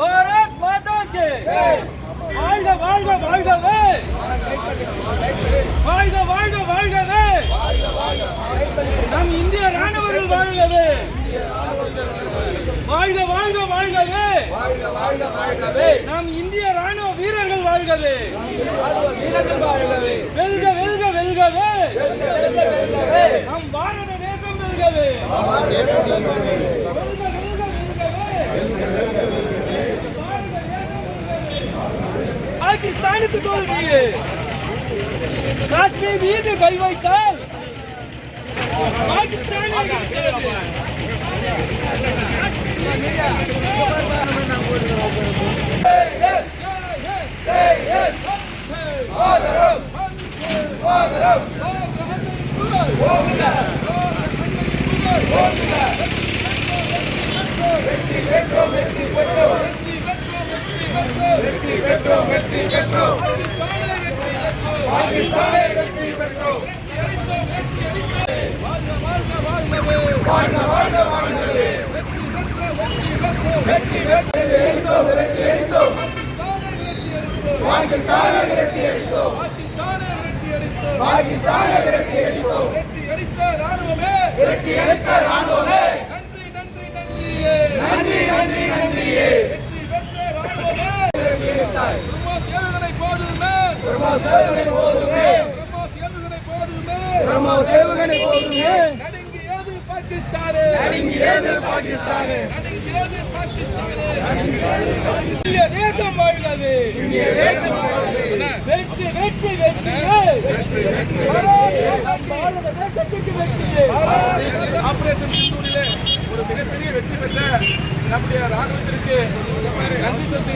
பாரத் மாதா K. வாழ்க வாழ்க வாழ்கவே. வாழ்க வாழ்க வாழ்கவே. நம் இந்திய ராணுவர்கள் வாழ்கவே. வாழ்க வாழ்க வாழ்கவே. நம் இந்திய ராணுவ வீரர்கள் வாழ்கவே. வெல்க வெல்க வெல்கவே. நம் பாரத தேசம் வெல்க வெல்கவே. பாகிஸ்தானுக்கு தோல்வி காஷ்மீர் மீது கை வைத்தால் பாகிஸ்தானுக்கு தோல்வி. விரட்டி அடித்த ராணுவமே நன்றி ஏவுகணை போதுமே. பிரம்மோஸ் ஏவுகணை போதுமே நடுங்கியது பாகிஸ்தானே. நடுங்கியது பாகிஸ்தானே. நடுங்கியது பாகிஸ்தானே. இந்திய தேசம் வாழ்கவே இந்திய தேசம் வெற்றி வெற்றி வெற்றி. பாரத தேசத்துக்கு வெற்றி. ஆபரேஷன் சிந்தூரிலே ஒரு மிகப்பெரிய வெற்றி பெற்ற நம்முடைய ராணுவத்திற்கு நன்றி செலுத்தி